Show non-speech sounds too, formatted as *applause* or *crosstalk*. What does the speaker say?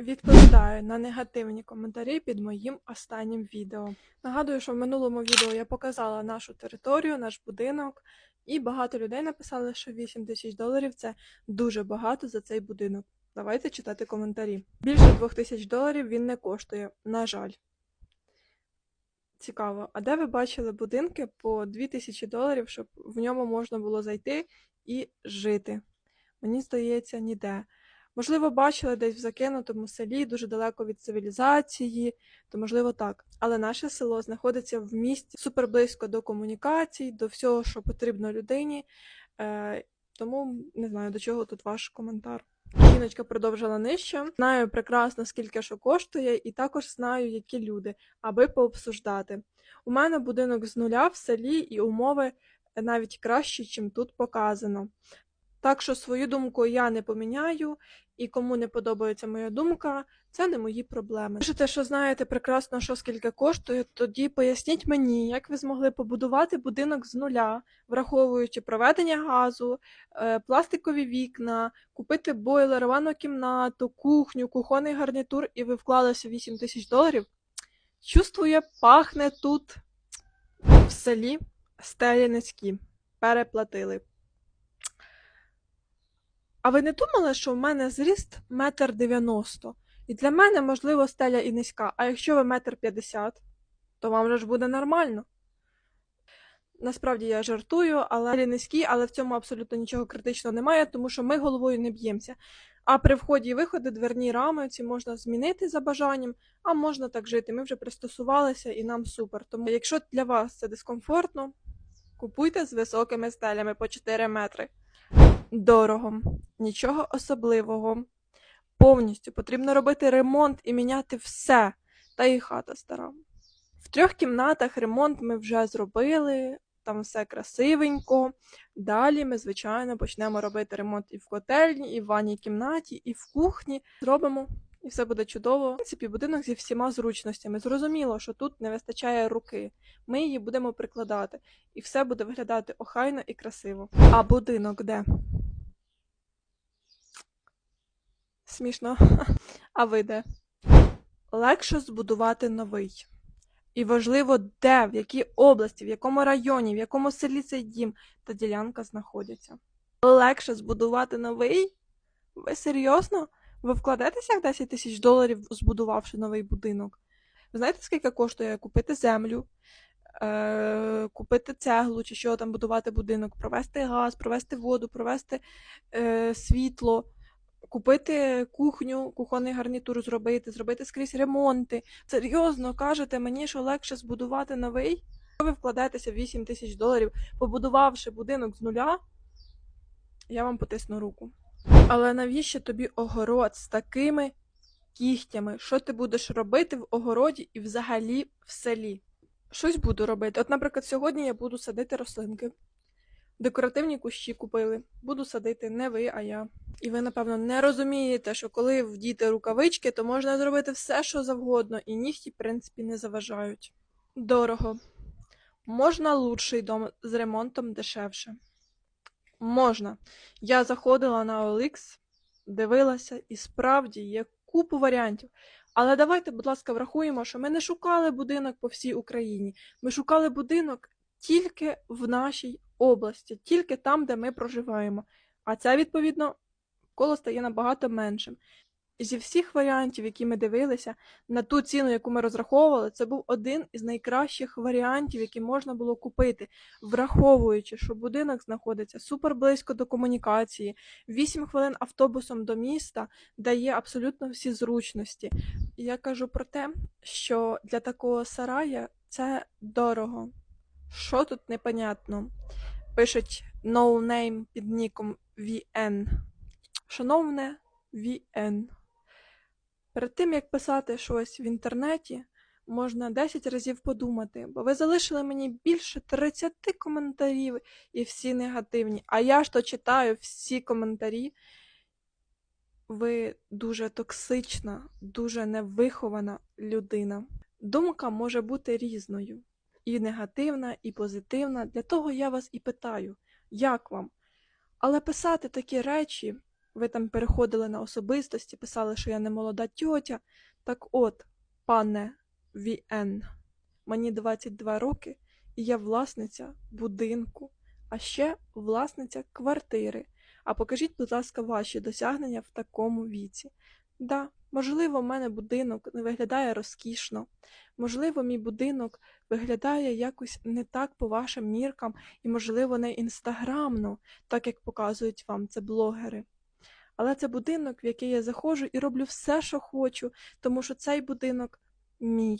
Відповідаю на негативні коментарі під моїм останнім відео. Нагадую, що в минулому відео я показала нашу територію, наш будинок, і багато людей написали, що 8 тисяч доларів це дуже багато за цей будинок. Давайте читати коментарі. Більше 2 тисяч доларів він не коштує, на жаль. Цікаво, а де ви бачили будинки по 2 тисячі доларів, щоб в ньому можна було зайти і жити? Мені здається, ніде. Можливо, бачили десь в закинутому селі, дуже далеко від цивілізації, то можливо так. Але наше село знаходиться в місті супер близько до комунікацій, до всього, що потрібно людині. Е, тому не знаю, до чого тут ваш коментар. Жіночка продовжила нижче. Знаю прекрасно, скільки що коштує, і також знаю, які люди, аби пообсуждати. У мене будинок з нуля в селі, і умови навіть кращі, чим тут показано. Так що свою думку я не поміняю, і кому не подобається моя думка, це не мої проблеми. Пишете, що знаєте прекрасно, що скільки коштує, тоді поясніть мені, як ви змогли побудувати будинок з нуля, враховуючи проведення газу, е, пластикові вікна, купити бойлер, ванну кімнату, кухню, кухонний гарнітур, і ви вклалися 8 тисяч доларів. Чувствує, пахне тут в селі стелі низькі. Переплатили. А ви не думали, що в мене зріст метр дев'яносто? І для мене, можливо, стеля і низька. А якщо ви метр п'ятдесят, то вам же ж буде нормально. Насправді я жартую, але низькі, але в цьому абсолютно нічого критичного немає, тому що ми головою не б'ємося. А при вході і виході дверні рами ці можна змінити за бажанням, а можна так жити. Ми вже пристосувалися і нам супер. Тому якщо для вас це дискомфортно, купуйте з високими стелями по 4 метри. Дорого, нічого особливого. Повністю потрібно робити ремонт і міняти все, та і хата стара. В трьох кімнатах ремонт ми вже зробили, там все красивенько. Далі ми, звичайно, почнемо робити ремонт і в котельні, і в ванній кімнаті, і в кухні. Зробимо, і все буде чудово. В принципі, будинок зі всіма зручностями. Зрозуміло, що тут не вистачає руки. Ми її будемо прикладати, і все буде виглядати охайно і красиво. А будинок де? Смішно. *laughs* А ви де? Легше збудувати новий. І важливо, де, в якій області, в якому районі, в якому селі цей дім та ділянка знаходяться. Легше збудувати новий? Ви серйозно? Ви вкладетеся в 10 тисяч доларів, збудувавши новий будинок? Ви знаєте, скільки коштує купити землю, е- купити цеглу чи що там будувати будинок, провести газ, провести воду, провести е- світло, купити кухню, кухонний гарнітур зробити, зробити скрізь ремонти. Серйозно кажете мені, що легше збудувати новий? Ви вкладаєтеся в 8 тисяч доларів, побудувавши будинок з нуля, я вам потисну руку. Але навіщо тобі огород з такими кігтями? Що ти будеш робити в огороді і взагалі в селі? Щось буду робити. От, наприклад, сьогодні я буду садити рослинки. Декоративні кущі купили. Буду садити не ви, а я. І ви, напевно, не розумієте, що коли вдіти рукавички, то можна зробити все, що завгодно, і нігті, в принципі, не заважають. Дорого. Можна лучший дом з ремонтом дешевше. Можна. Я заходила на OLX, дивилася, і справді є купу варіантів. Але давайте, будь ласка, врахуємо, що ми не шукали будинок по всій Україні. Ми шукали будинок тільки в нашій області, тільки там, де ми проживаємо. А це, відповідно, коло стає набагато меншим. Зі всіх варіантів, які ми дивилися, на ту ціну, яку ми розраховували, це був один із найкращих варіантів, які можна було купити, враховуючи, що будинок знаходиться супер близько до комунікації, 8 хвилин автобусом до міста дає абсолютно всі зручності. Я кажу про те, що для такого сарая це дорого. Що тут непонятно? Пишуть ноунейм під ніком VN. Шановне VN. Перед тим, як писати щось в інтернеті, можна 10 разів подумати, бо ви залишили мені більше 30 коментарів і всі негативні. А я ж то читаю всі коментарі. Ви дуже токсична, дуже невихована людина. Думка може бути різною. І негативна, і позитивна. Для того я вас і питаю, як вам? Але писати такі речі Ви там переходили на особистості, писали, що я не молода тьотя. Так от, пане Віен, мені 22 роки, і я власниця будинку, а ще власниця квартири. А покажіть, будь ласка, ваші досягнення в такому віці. Да, можливо, в мене будинок не виглядає розкішно. Можливо, мій будинок виглядає якось не так по вашим міркам, і, можливо, не інстаграмно, так як показують вам це блогери. Але це будинок, в який я заходжу і роблю все, що хочу, тому що цей будинок мій.